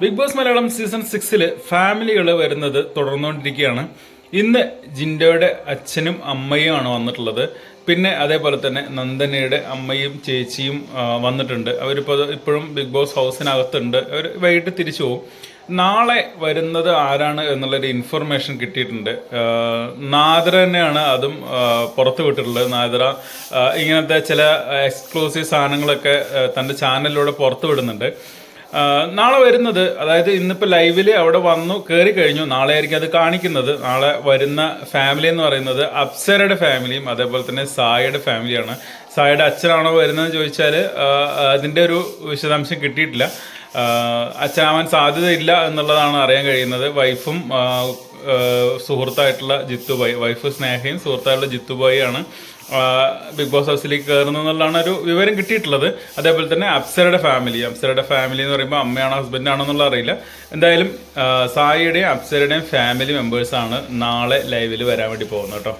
Big boss Malayalam season സിക്സിൽ ഫാമിലികൾ വരുന്നത് തുടർന്നുകൊണ്ടിരിക്കുകയാണ്. ഇന്ന് ജിൻഡയുടെ അച്ഛനും അമ്മയുമാണ് വന്നിട്ടുള്ളത്. പിന്നെ അതേപോലെ തന്നെ നന്ദനയുടെ അമ്മയും ചേച്ചിയും വന്നിട്ടുണ്ട്. അവരിപ്പോൾ ഇപ്പോഴും ബിഗ് ബോസ് ഹൗസിനകത്തുണ്ട്. അവർ വൈകിട്ട് തിരിച്ചു പോകും നാളെ വരുന്നത് ആരാണ് എന്നുള്ളൊരു ഇൻഫർമേഷൻ കിട്ടിയിട്ടുണ്ട്. നാദര തന്നെയാണ് അതും പുറത്തു വിട്ടിട്ടുള്ളത്. നാദര ഇങ്ങനത്തെ ചില എക്സ്ക്ലൂസീവ് സാധനങ്ങളൊക്കെ തന്റെ ചാനലിലൂടെ പുറത്ത് വിടുന്നുണ്ട്. നാളെ വരുന്നത് അതായത് ഇന്നിപ്പോൾ ലൈവിൽ അവിടെ വന്നു കയറി കഴിഞ്ഞു. നാളെ ആയിരിക്കും അത് കാണിക്കുന്നത്. നാളെ വരുന്ന ഫാമിലി എന്ന് പറയുന്നത് അപ്സരയുടെ ഫാമിലിയും അതേപോലെ തന്നെ സായയുടെ ഫാമിലിയാണ് സായയുടെ അച്ഛനാണോ വരുന്നതെന്ന് ചോദിച്ചാൽ അതിന്റെ ഒരു വിശദാംശം കിട്ടിയിട്ടില്ല. അച്ഛനാവാൻ സാധ്യതയില്ല എന്നുള്ളതാണ് അറിയാൻ കഴിയുന്നത്. വൈഫും സുഹൃത്തായിട്ടുള്ള ജിത്തുബായി വൈഫ് സ്നേഹയും സുഹൃത്തായിട്ടുള്ള ജിത്തുബായി ആണ് ബിഗ് ബോസ് ഹൗസിലേക്ക് കയറുന്നു എന്നുള്ളതാണ് ഒരു വിവരം കിട്ടിയിട്ടുള്ളത്. അതേപോലെ തന്നെ അപ്സരയുടെ ഫാമിലി അപ്സരയുടെ ഫാമിലി എന്ന് പറയുമ്പോൾ അമ്മയാണോ ഹസ്ബൻഡാണോ എന്നുള്ള അറിയില്ല. എന്തായാലും സായിയുടെയും അപ്സരയുടെയും ഫാമിലി മെമ്പേഴ്സാണ് നാളെ ലൈവിൽ വരാൻ വേണ്ടി പോകുന്നത് കേട്ടോ.